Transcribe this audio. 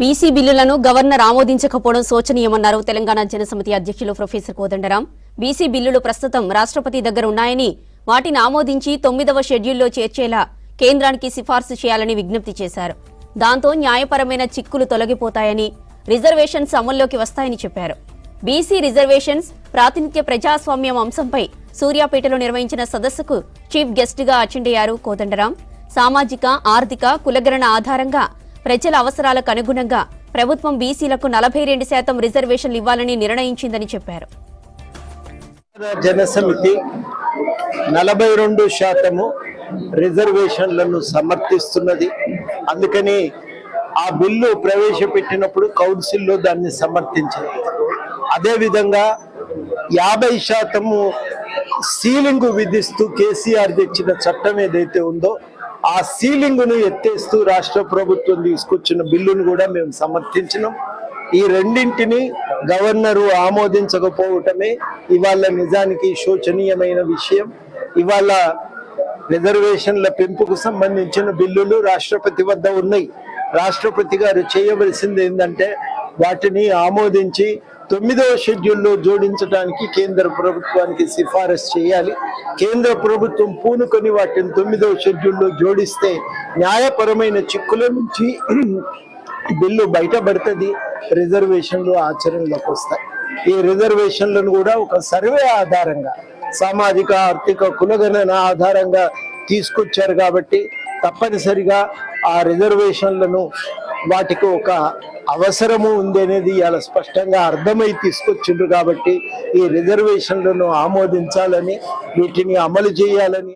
BC బిల్లులను governor ఆమోదించకపోవడం శోచనీయమన్నారు తెలంగాణ జనసమితి అధ్యక్షులు ప్రొఫెసర్ కోదండరాం. బీసీ బిల్లులు ప్రస్తుతం రాష్ట్రపతి దగ్గర ఉన్నాయని వాటిని ఆమోదించి తొమ్మిదవ షెడ్యూల్లో చేర్చేలా కేంద్రానికి సిఫార్సు చేయాలని విజ్ఞప్తి చేశారు. దాంతో న్యాయపరమైన చిక్కులు తొలగిపోతాయని రిజర్వేషన్స్ అమల్లోకి వస్తాయని చెప్పారు. బీసీ రిజర్వేషన్స్ ప్రాతినిధ్య ప్రజాస్వామ్యం అంశంపై సూర్యాపేటలో నిర్వహించిన సదస్సుకు చీఫ్ గెస్ట్గా అటెండ్ అయ్యారు కోదండరాం. సామాజిక ఆర్థిక కులగణన ఆధారంగా ప్రజల అవసరాలకు అనుగుణంగా ప్రభుత్వం బీసీలకు నలభై రెండు శాతం రిజర్వేషన్లు ఇవ్వాలని నిర్ణయించిందని చెప్పారు. జనసమితి నలభై రెండు శాతము రిజర్వేషన్లను సమర్థిస్తున్నది. అందుకని ఆ బిల్లు ప్రవేశపెట్టినప్పుడు కౌన్సిల్లో దాన్ని సమర్థించింది. అదేవిధంగా యాభై శాతము సీలింగ్ విధిస్తూ కేసీఆర్ తెచ్చిన చట్టం ఏదైతే ఉందో ఆ సీలింగ్ను ఎత్తేస్తూ రాష్ట్ర ప్రభుత్వం తీసుకొచ్చిన బిల్లును కూడా మేము సమర్థించినాం. ఈ రెండింటిని గవర్నరు ఆమోదించకపోవటమే ఇవాళ నిజానికి శోచనీయమైన విషయం. ఇవాళ రిజర్వేషన్ల పెంపుకు సంబంధించిన బిల్లులు రాష్ట్రపతి వద్ద ఉన్నాయి. రాష్ట్రపతి గారు చేయవలసింది ఏంటంటే వాటిని ఆమోదించి తొమ్మిదవ షెడ్యూల్లో జోడించడానికి కేంద్ర ప్రభుత్వానికి సిఫారసు చేయాలి. కేంద్ర ప్రభుత్వం పూనుకొని వాటిని తొమ్మిదవ షెడ్యూల్లో జోడిస్తే న్యాయపరమైన చిక్కుల నుంచి బిల్లు బయటపడుతుంది. రిజర్వేషన్లు ఆచరణలోకి వస్తాయి. ఈ రిజర్వేషన్లను కూడా ఒక సర్వే ఆధారంగా సామాజిక ఆర్థిక కులగణన ఆధారంగా తీసుకొచ్చారు కాబట్టి తప్పనిసరిగా ఆ రిజర్వేషన్లను వాటికి ఒక అవసరము ఉంది అనేది ఇవాళ స్పష్టంగా అర్థమై తీసుకొచ్చిండ్రు కాబట్టి ఈ రిజర్వేషన్లను ఆమోదించాలని వీటిని అమలు చేయాలని